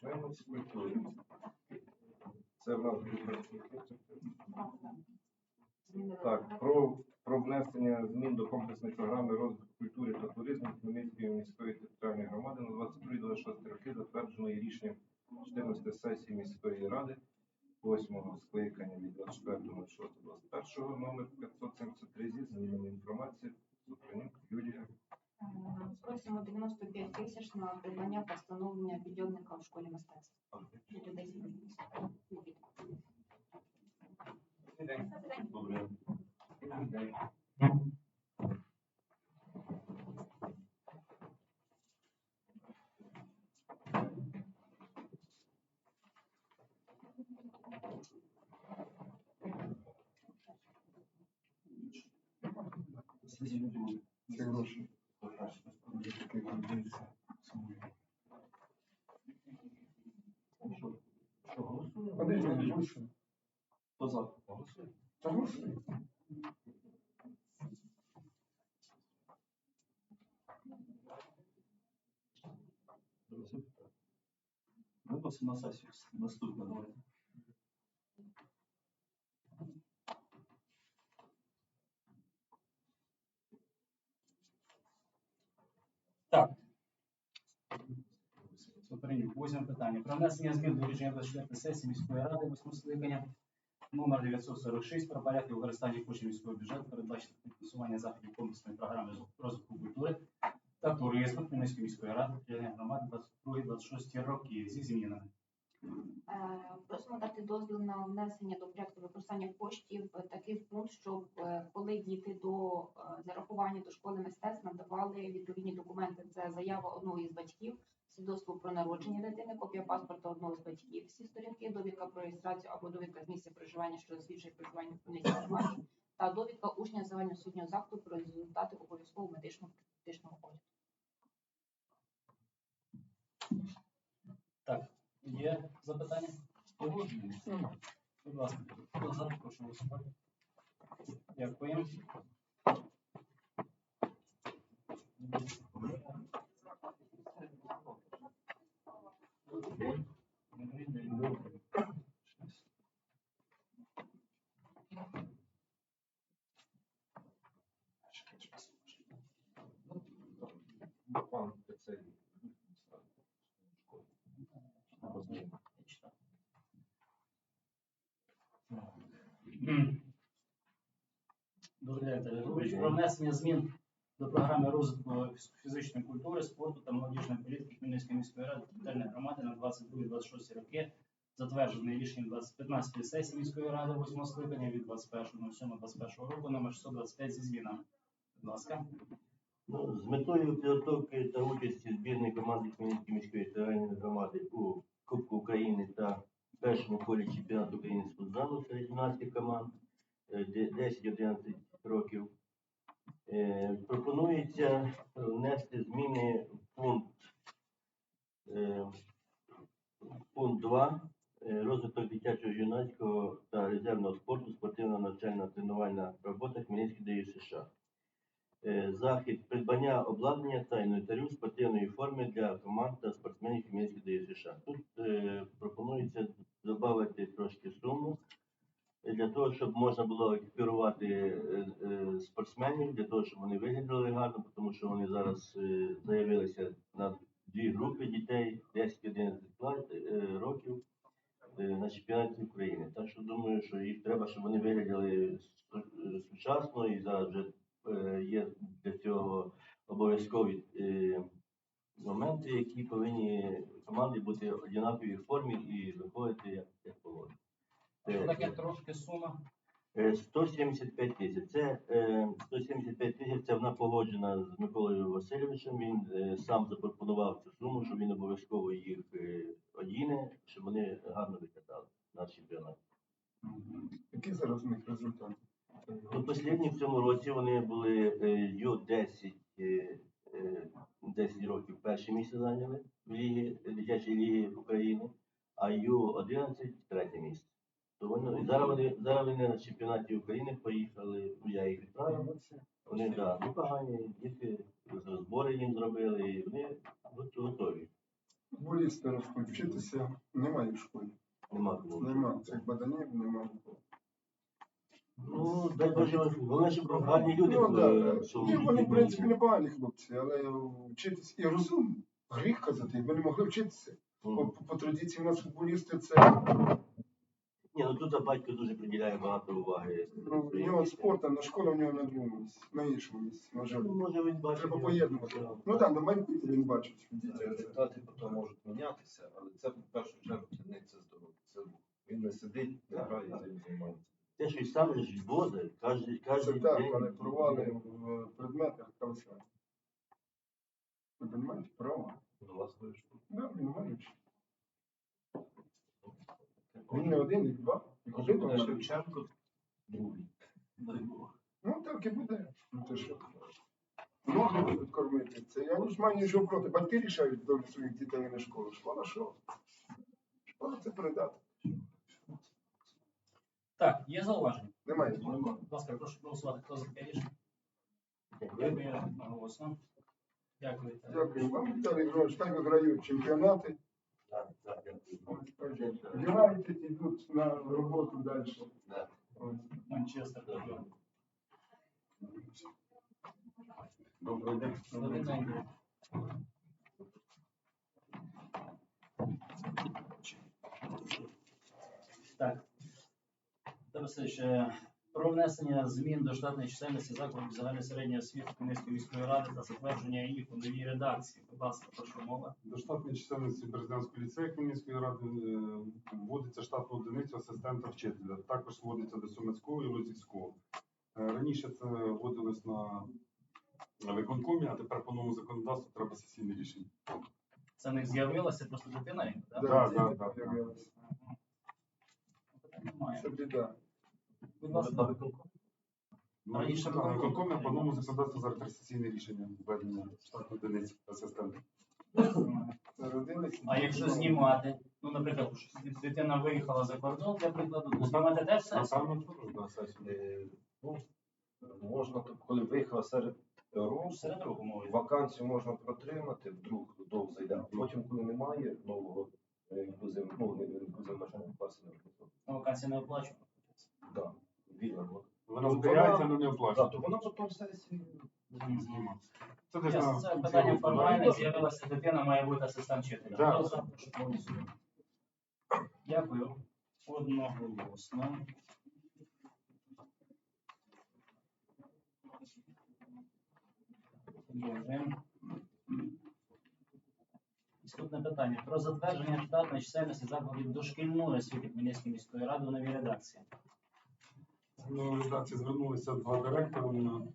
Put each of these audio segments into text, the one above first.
почнемо з. Це в нас. Так, про, про внесення змін до комплексної програми розвитку культури та туризму Хмельницької міської територіальної громади на 22-26 роки, затвердженої рішенням 14 сесії міської ради, 8 скликання від 24.06.21 номер 573 зі змінами інформації. Супрунюк Юлія. Просимо 95 тисяч на придбання та встановлення підйомника в школі мистецтв. Для людей з інвалідністю. Добре. Це гроші. Таке відбувається. Подивіться, не гроші. Хто за? Голосує. Та гроші. Виносимо на сесію наступне давайте. Так. Супринюк, восьме питання. Про внесення змін до рішення 24 сесії міської ради, восьмого скликання, номер 946 про порядки використання коштів міського бюджету, передбачити фінансування заходів комплексної програми розвитку культури та туризму Хмельницької міської ради, для громади 22-26 років зі змінами. Е, Просимо дати дозвіл на внесення до проекту використання коштів такий пункт, щоб е, коли діти до е, зарахування до школи мистецтв надавали відповідні документи. Це заява одного із батьків, свідоцтво про народження дитини, копія паспорта одного з батьків, всі сторінки, довідка про реєстрацію або довідка з місця проживання, що засвідчує проживання в Хмельницькій громаді, та довідка учня загальноосвітнього закладу про результати обов'язкового медичного практичного огляду. Так, є запитання? Будь ласка, хто за, прошу голосувати. Дякую. Пан Пецелі. Добрий день, Віталій Григорович. Про внесення змін до програми розвитку фізичної культури, спорту та молодіжної політики Хмельницької міської ради територіальної громади на 22-26 роки, затверджений рішенням 15 сесії міської ради 8 скликання від 21.07.21 року номер 625 зі змінами. Будь ласка. Ну, з метою підготовки та участі збірної команди Хмельницької міської територіальної громади у Кубку України та першому колі чемпіонату України з футзалу серед юнацьких команд е, 10-11 років. Е, Пропонується внести зміни в пункт, е, пункт 2 е, розвиток дитячого юнацького та резервного спорту, спортивна навчальна тренувальна робота Хмельницької ДЮСШ США. Захід придбання обладнання та інвентарю спортивної форми для команд та спортсменів Хмельницької ДСШ. Тут е, пропонується додати трошки суму для того, щоб можна було екіпірувати е, е, спортсменів, для того, щоб вони виглядали гарно, тому що вони зараз е, заявилися на дві групи дітей 10-11 е, років е, на чемпіонаті України. Так що думаю, що їх треба, щоб вони виглядали е, сучасно і зараз вже е, є для цього обов'язкові е, моменти, які повинні команди бути однакові в формі і виходити як положено. Що таке трошки сума? Е, 175 тисяч. Це е, 175 тисяч. Це вона погоджена з Миколою Васильовичем. Він е, сам запропонував цю суму, що він обов'язково їх е, одіне, щоб вони гарно виглядали на чемпіонаті. Які зараз у них результати? Ну, останні в цьому році вони були е, Ю-10 е, е, 10 років перше місце зайняли в лігі, дитячій лігі України, а Ю-11 третє місце. То і зараз вони, зараз вони на чемпіонаті України поїхали, ну я їх відправив. Вони да, непогані, діти збори їм зробили, і вони готові. Футболісти ростуть, вчитися немає в школі. Нема кого. Нема цих баданів, нема. Ну, дай Боже, вони ж гарні люди, Ну, да, що Ні, вони вони, в принципі, були. непогані хлопці, але вчитися. І розум, гріх казати, якби не могли вчитися. По, по традиції у нас футболісти це Ні, ну тут батько дуже приділяє багато уваги. ну, у нього спорт, а на школа у нього на другому місці, на іншому місці, на жаль. Ну, може він бачить. Треба поєднувати. Ну так, на майбутнє він бачить. Результати потім можуть мінятися, але це в першу чергу це здоров'я. Це. Він не сидить, не грає, цим займається. Те, що й сам ж возить, кожен, кожен так, але провали в предметах колоссальні. Ви розумієте, права. Ну, власне, що Да, він вчити. Він не один, і два. І куди Коли? Шевченко, другий. Дай Бог. Ну так і буде. Ну то що? Ноги будуть кормити. Це я не ж маю нічого проти. Батьки рішають долю своїх дітей а не школа. Що? Школа це передати. Так, є зауваження? Немає. Будь ласка, прошу голосувати. Хто за таке рішення? Дякую. Дякую. Дякую вам, Віталій Григорович. Так виграють чемпіонати. Так, так, дякую. Вбирають і йдуть на роботу далі. Да. Ось. Манчестер. Добрий Доброго дня. день. Так. Петро Васильович, е, про внесення змін до штатної чисельності закладів загальної середньої освіти Хмельницької міської ради та затвердження їх у новій редакції. Будь ласка, прошу мова. До штатної чисельності Березянського ліцею Хмельницької ради е, вводиться штатна одиниця асистента вчителя. Також вводиться до Сумецького і Лозівського. Е, Раніше це вводилось на виконкомі, а тепер по новому законодавству треба сесійне рішення. Це в них з'явилася просто дитина, так? Появилися. Питань немає. Це біда. Будь Може, на виконком? Ну, Раніше на виконком. виконкомі по новому законодавству зараз треба сесійне рішення введення штатної одиниці асистента. А якщо знімати, ну, наприклад, дитина виїхала за кордон, для прикладу, то знімати теж все? Напевно, теж, да. Е, Ну, можна, коли виїхала серед року, Серед рук вакансію можна протримати, вдруг довго зайде. Потім, коли немає нового е, інклюзив, ну, не інклюзив навчального класу, не. Вакансія не оплачувана. От. Вона Ну, зберігається, вона- але не Да, оплачується. то вона потім сесії Знімається. Це десь на Це кінці питання року, да. формальне, з'явилася дитина, має бути асистент вчителя. Да. Хто за? Прошу проголосувати. Дякую. Одноголосно. Продовжуємо. Наступне питання. Про затвердження штатної чисельності закладів дошкільної освіти Хмельницької міської ради у новій редакції. Ну, редакції звернулися два директори на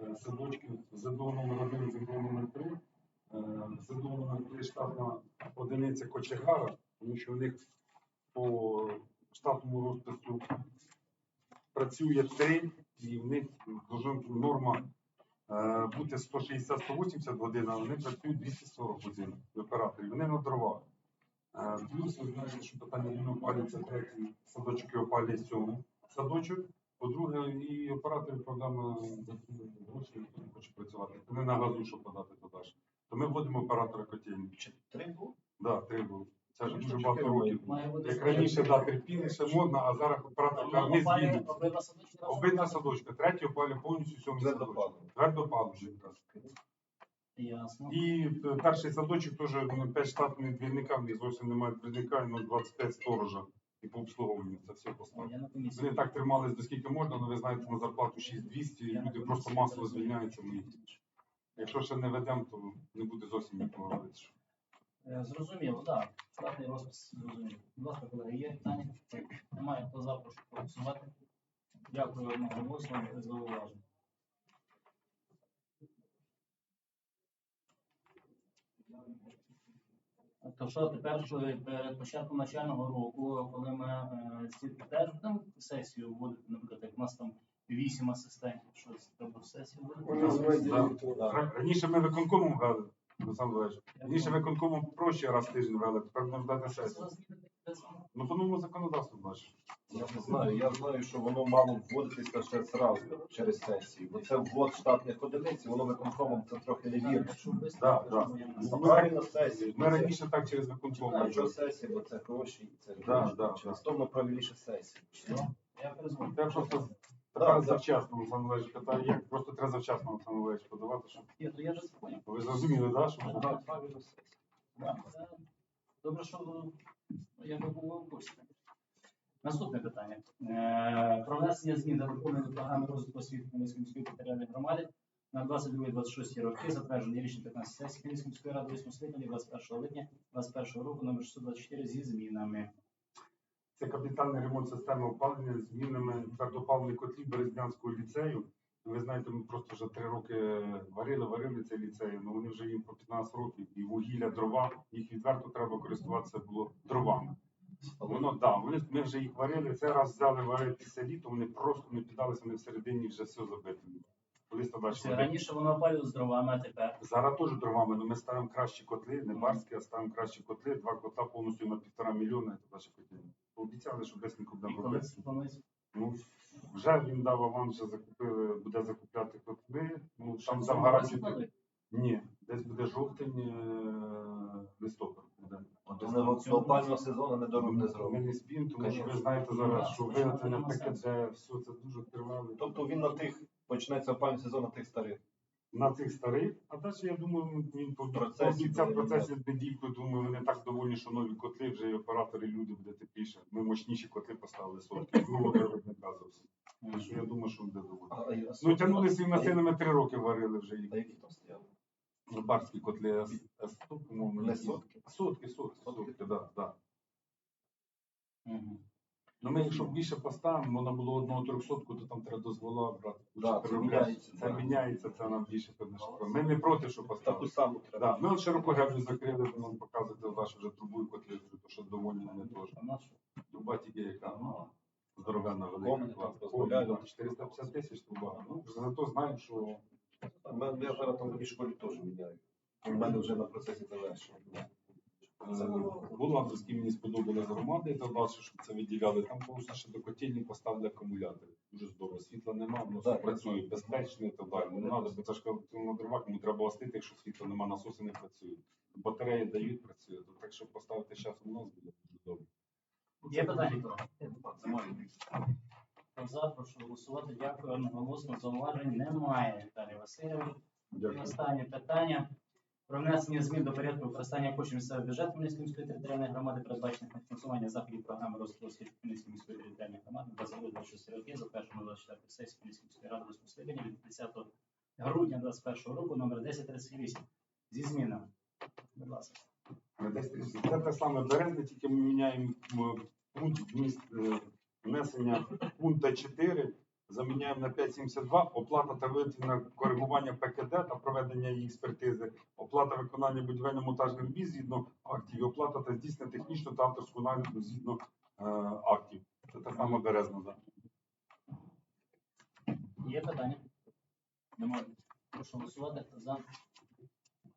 е, садочки ЗДО номер 1 ЗДО номер 3 ЗДО номер 3 штатна одиниця Кочегара, тому що у них по штатному розпису працює три, і в них норма е, бути 160-180 годин, а вони працюють 240 годин в операторів. Вони на дровах. Е, Плюс ви знаєте, що питання не опалюється третій садочок і опалює сьомий садочок. По-друге, і оператори програми гроші ніхто не хоче працювати. Вони на газу, що подати туди. То ми вводимо оператора котельні. Три було? Да, три було. Це ж Ну, дуже багато років. Як раніше, да, терпіліше модно, а зараз оператор каже, не зміниться. обидва? Обидва садочка, третій опалює повністю сьомий садочок. Твердопаливо якраз. Ясно. І перший садочок теж ну, 5 штатних двірника, в них зовсім немає двірника, і 25 сторожа. І по обслуговуванню це все поставлено. Вони так тримались до скільки можна, але ви знаєте, на зарплату 6200, і люди просто масово звільняються. Ми. Якщо ще не ведемо, то не буде зовсім нікого робити. Е, Зрозуміло, так. Штатний розпис зрозуміло. Будь ласка, колеги, є питання? Немає, хто за, прошу проголосувати. Дякую одноголосно за уваження. То що тепер що перед початком навчального року, коли ми е, ці теж будемо сесію вводити, наприклад, як у нас там вісім асистентів, щось треба в сесію вводити? Раніше ми виконкомом вели, Олександр. Раніше виконкомом проще раз в тиждень вели, тепер можна дати сесію. Ну, по новому законодавству бачиш. Я не знаю, я знаю, що воно мало вводитися ще зразу через сесію. Бо це ввод штатних одиниць, і воно виконкомом це трохи невірно. Да, да. А правильно сесію. Ми раніше так через А виконком. що сесія, бо це гроші, і це да, Через то правильніше сесію. Я перезвоню. Я просто Да, завчасно Олександр як просто треба завчасно Олександр Валерійович подавати, щоб Ні, то я вже це поняв. ви зрозуміли, що правильно сесія. Це Добре, що ви- я би був. Наступне питання. Е, Про внесення змін до виконання програми розвитку освіти Хмельницької міської територіальної громади на 22-26 роки, затверджений рішення 15 сесії Хмельницької міської ради 8 скликання 21 липня 21 року номер 624 зі змінами. Це капітальний ремонт системи опалення з змінами твердопаливних котлів Березнянського ліцею. Ви знаєте, ми просто вже три роки варили, варили цей ліцей, але вони вже їм по 15 років, і вугілля, дрова, їх відверто треба користуватися було дровами. Воно да, вони ми вже їх варили. Цей раз взяли варити після літа, вони просто не піддалися, вони всередині вже все далі. Це раніше воно опалювалося з дровами, а тепер. Зараз теж дровами, але ми ставимо кращі котли, не барські, а ставимо кращі котли, два котла повністю на півтора мільйона, і наші котли. Обіцяли, що десь не будемо робити. Ну, вже він дав аванс, вже закупили, буде закупляти котли. Ну, там на Ні, десь буде жовтень, е, листопад буде. До опального сезону не дорог не Ми не спім, тому що ви знаєте зараз, що виготовлення таке, де все це дуже тривало. Тобто він на тих, почнеться опальний сезон на тих старих. на цих старих, а далі я думаю, він по Процесі недільку, думаю, вони так довольні, що нові котли, вже і оператори, люди буде тепліше. Ми мощніші котли поставили сотки. Ну, виробника зовсім. Так що я думаю, що буде доволі. Ну, тягнули своїми силами три роки варили вже їх. А які там стояли? Ну, Барські С100, по-моєму. Не сотки? Сотки, сотки, сотки, да, да. Мгм. Ну, ми, якщо більше поставимо, воно було одного трьохсотку, то там треба дозвола брати. Да, це міняється, Це да. міняється, це нам більше певне. Ми не проти, що Таку поставити. саму треба. Так, ми от широко геблю закрили, то нам показуєте вашу вже трубу і котлицю, то що доволі не теж. Труба тільки яка, ну, здоровенна Комни велика. клас. дозволяють. 450 тисяч труба. Ну, зато знаємо, що Мен- Я зараз там в такій школі теж міняю. У мене вже на процесі завершення. Е, близькі мені сподобалась громади, та далі, що це виділяли. Там просто ще до котельні поставили акумулятори. Дуже здорово. Світла нема, воно все Так. працює безпечно і так далі. Не треба, бо це ж на дровах, йому треба остити, якщо світла нема, насоси не працюють. Батареї дають, працює. То так, щоб поставити зараз у нас буде дуже добре. Є питання? Хто за, прошу голосувати. Дякую одноголосно. Зауважень немає, Віталій Васильович. І останнє питання. Про внесення змін до порядку використання коштів місцевого бюджету Хмельницької міської територіальної громади, передбачених на фінансування заходів програми розвитку освіти Хмельницької міської територіальної громади 22-26 роки, затверджено 24 сесії Хмельницької міської ради восьмого від 10 грудня 2021 року, номер 1038. Зі змінами. Будь ласка. На 10 тисяч. Це те саме березне, тільки ми міняємо пункт вміст е, внесення пункта 4, заміняємо на 5,72, оплата та витрати коригування ПКД та проведення її експертизи, оплата виконання будівельно-монтажних робіт згідно актів, і оплата та здійснення технічного та авторського нагляду згідно е, актів. Це те саме березна. Да. Є питання? Немає. Прошу голосувати. Хто за?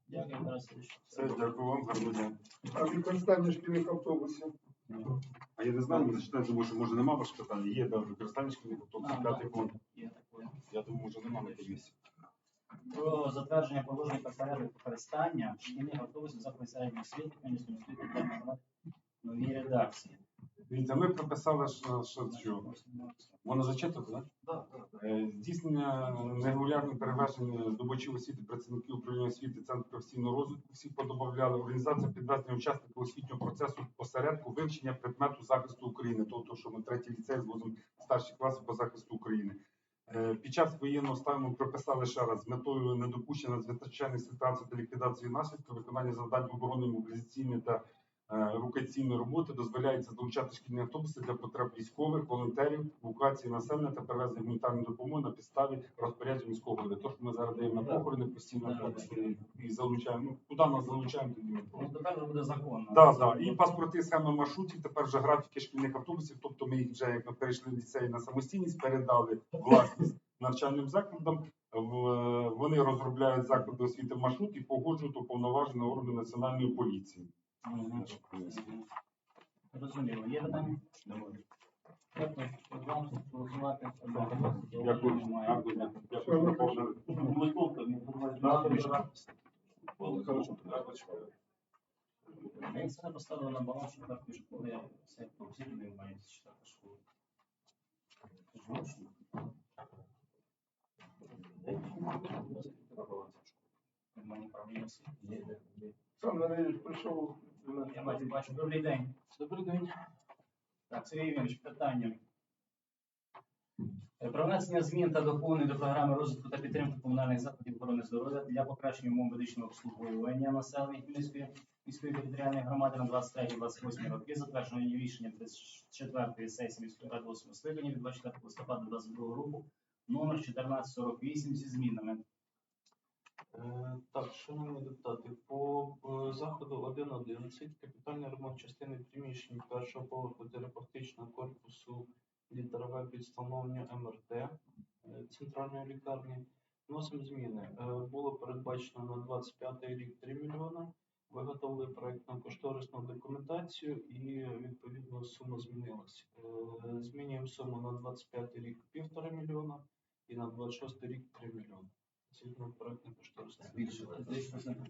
Дякую, Тарас Все, дякую вам, гарного дня. А використання шкільних автобусів. А я не знаю, не зачитаю, тому що може нема ваших питання. Є да, використання шкільних автобусів, п'ятий пункт. Є таке. Я думаю, може нема на комісії. Про затвердження положень про порядок використання шкільних автобусів за середньої освіти Хмельницької освіти громади новій редакції. Дивіться, ми прописали, що, що, що Можна зачитати, так? Е, Здійснення нерегулярних перевезень здобувачів освіти, працівників управління освіти, центру професійного розвитку, всі подобавляли організація підвезення учасників освітнього процесу посередку вивчення предмету захисту України, тобто, що ми третій ліцей з звозимо старші класи по захисту України. Е, Під час воєнного стану прописали ще раз з метою недопущення надзвичайних ситуацій та ліквідації наслідків виконання завдань оборони мобілізаційної та рукаційної роботи дозволяється долучати шкільні автобуси для потреб військових, волонтерів, евакуації населення та перевезення гуманітарної допомоги на підставі розпоряджень міського голови. Тож ми зараз даємо на похорони постійно і залучаємо. Ну, куди нас залучаємо, тоді Ну, тепер буде законно. Так, так. І паспорти схеми маршрутів, тепер вже графіки шкільних автобусів, тобто ми їх вже, як ми перейшли в ліцей на самостійність, передали власність навчальним закладам. Вони розробляють заклади освіти маршрут і погоджують уповноважені органи національної поліції. Розуміло. Є питання? Дякую. Вам голосувати. Дякую. Дякую за. Я це не на баланс четвертої школи, я все повсюди маю управління освіти. Сам Валерійович прийшов. Я бачу, бачу. Добрий день. Добрий день. Так, Сергій Євгенович, питання. Про внесення змін та доповнень до програми розвитку та підтримки комунальних закладів охорони здоров'я для покращення умов медичного обслуговування населення Хмельницької міської територіальної громади на 23-28 роки, затвердженої рішенням 34-ї сесії міської ради 8 скликання від 24 листопада 2022 року, номер 1448 зі змінами. Е, Так, шановні депутати, по е, заходу 1.11 капітальний ремонт частини приміщень першого поверху терапевтичного корпусу літера В під встановлення МРТ е, центральної лікарні. Вносимо зміни. Було передбачено на 25 рік 3 мільйона. Виготовили проєктно-кошторисну документацію і відповідно сума змінилась. Змінюємо суму на 25 рік 1,5 мільйона і на 26 рік 3 мільйони. Згідно проєктно кошторисної Фізично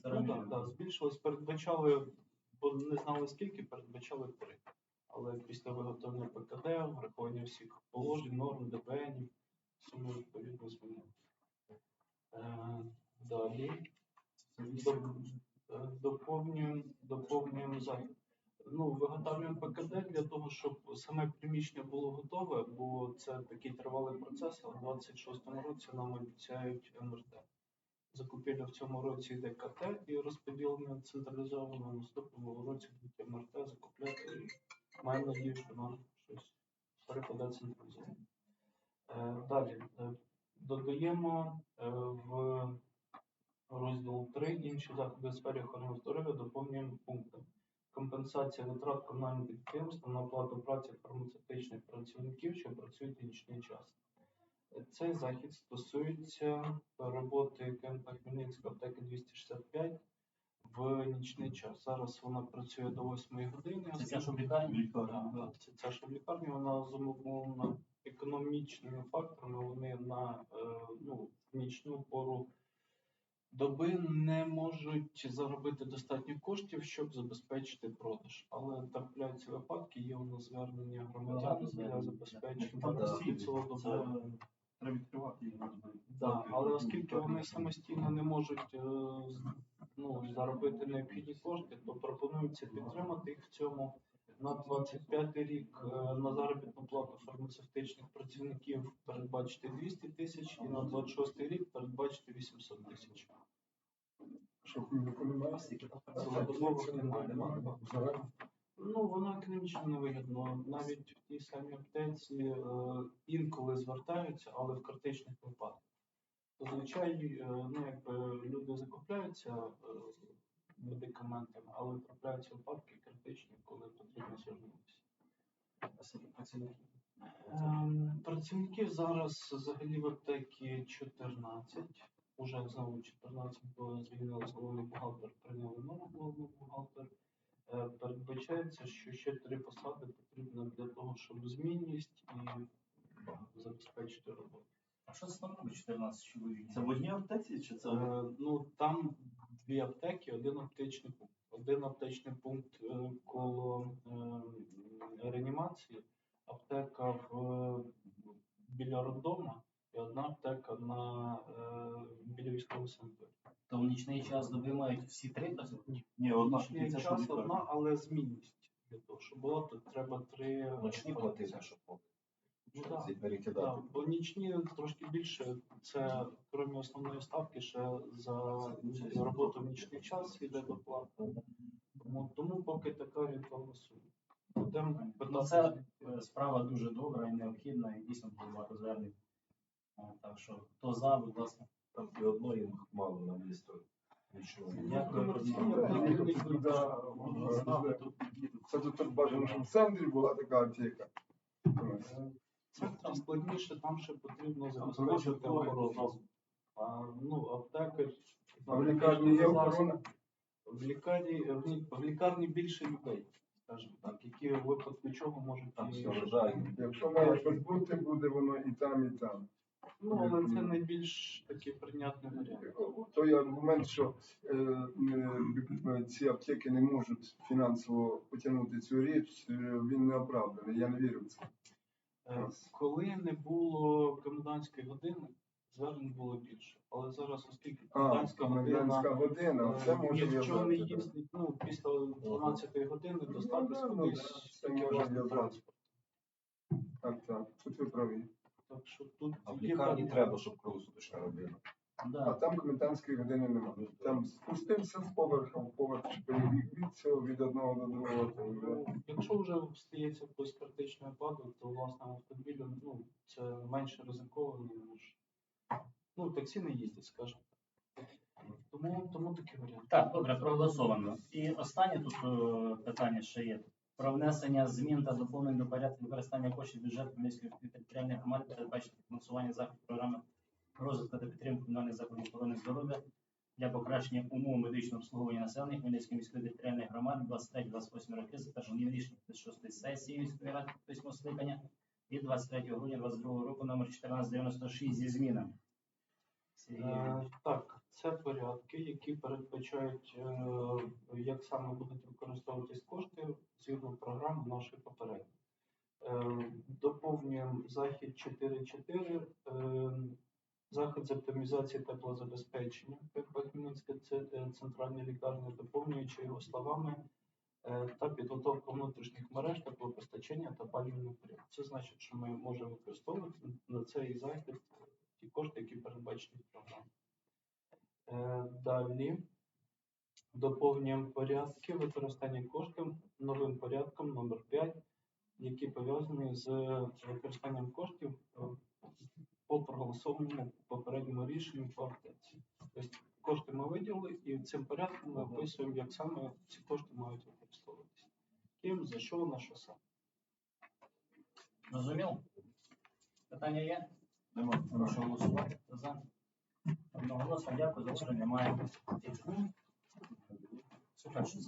Ну, так, так, збільшилось, передбачали, бо не знали скільки, передбачали три. Але після виготовлення ПКД, врахування всіх положень, норм, ДБН, суми відповідно змінили. Е, далі. Доп- е, Доповнюємо, доповнюємо захід. Ну, виготовлюємо ПКД для того, щоб саме приміщення було готове, бо це такий тривалий процес, а в 26-му році нам обіцяють МРТ закупівля в цьому році йде КТ і розподілення централізовано, наступному році будуть МРТ закупляти і маємо надію, що нам щось перепаде централізовано. Е, Далі е, додаємо е, в розділ 3 інші заходи в сфері охорони здоров'я доповнюємо пунктом. Компенсація витрат комунальним підприємствам на оплату праці фармацевтичних працівників, що працюють в нічний час. Цей захід стосується роботи КМП Хмельницька аптеки 265 в нічний час. Зараз вона працює до 8 години. Це ця, в лікарні? Це ця в лікарні, вона зумовлена економічними факторами. Вони на е, ну, в нічну пору доби не можуть заробити достатньо коштів, щоб забезпечити продаж. Але трапляються випадки, є у нас звернення громадян для забезпечення цілодобово. треба відкривати її. Да, але оскільки вони самостійно не можуть е, ну, заробити необхідні кошти, то пропонується підтримати їх в цьому. На 25 рік е, на заробітну плату фармацевтичних працівників передбачити 200 тисяч і на 26 рік передбачити 800 тисяч. Що хмільнику немає? Цілодобових немає. Ну, воно економічно невигідно. Навіть в тій самій аптеці е, інколи звертаються, але в критичних випадках. Зазвичай е, ну, якби люди закупляються е, медикаментами, але трапляються випадки критичні, коли потрібно звернутися. Ем, Працівників зараз взагалі в аптекі 14. Уже знову 14 було звільнилось головний бухгалтер, прийняли нового головного бухгалтер. Е, Передбачається, що ще три посади потрібно для того, щоб змінність і забезпечити роботу. А що це там робить 14 чоловік? Це в одній аптеці чи це? Е, Ну там дві аптеки, один аптечний пункт. Один аптечний пункт е, коло е, реанімації, аптека в біля роддома і одна аптека на е, біля військового санаторію. То в нічний час доби мають всі три працювати? Ні, одна Нічний час одна, але змінність для того, щоб була, то треба три Ночні платити, щоб Ну, да. перекидати. Так, бо нічні трошки більше, це крім основної ставки, ще за роботу в нічний час йде доплата. Тому, тому поки така сума. Будемо Ну, питати. це е, справа дуже добра і необхідна, і дійсно було багато звернень. Так що, хто за, будь ласка. Там і одної мало на місто. Це тут так бажано, щоб в центрі була така аптека. Це там складніше, там ще потрібно забезпечити охорону. А, ну. А в лікарні є охорона? В лікарні, в в лікарні більше людей. скажімо так, які в випадку чого можуть Там все лежать. Якщо має щось бути, буде воно і там, і там. Ну, але це найбільш такий прийнятний варіант. Той аргумент, що е, е, ці аптеки не можуть фінансово потягнути цю річ, е, він не оправданий. Я не вірю в це. Е, Коли не було комендантської години, звернень було більше. Але зараз, оскільки комендантська година, година, це може якщо не їздить, ну, після 12 години достатись Ну, кудись ну, такий може транспорт. Так, так, тут ви праві. Так що тут А в лікарні треба, щоб круглосуточна родина. А там комендантської години немає. Там спустився з поверха в поверх, від цього від одного до другого. Ну, Якщо вже стається якийсь критичний випадок, то власним автомобілем ну, це менше ризиковано, ніж ну, таксі не їздять, скажімо. Тому, тому такий варіант. Так, добре, проголосовано. І останнє тут е, питання ще є. Про внесення змін та доповнень до порядку використання коштів бюджету міської територіальної громади передбачити фінансування заходів програми розвитку та підтримки комунальних закладів охорони здоров'я для покращення умов медичного обслуговування населення Хмельницької міської територіальної громади 23-28 роки, затверджені рішення 6 сесії міської ради 8 скликання від 23 грудня 2022 року номер 1496 зі змінами. Е, Так, це порядки, які передбачають, е, як саме будуть використовуватись кошти згідно програми нашої попередньої. Е, Доповнюємо захід 4.4, е, захід з оптимізації теплозабезпечення ПП Хмельницька це- центральна лікарня, доповнюючи його словами та підготовка внутрішніх мереж теплопостачання та палівного періоду. Це значить, що ми можемо використовувати на цей захід ті кошти, які передбачені в програмі. Е, Далі доповнюємо порядки використання коштів новим порядком номер 5, які пов'язані з використанням коштів е, по проголосованому попередньому рішенню по аптеці. Тобто кошти ми виділили і цим порядком ми описуємо, як саме ці кошти мають використовуватися. Ким, за що, на що саме. Зрозуміло? Питання є? Нема. Прошу голосувати. Хто за? Одноголосно дякую, зауважень немає. Супер, що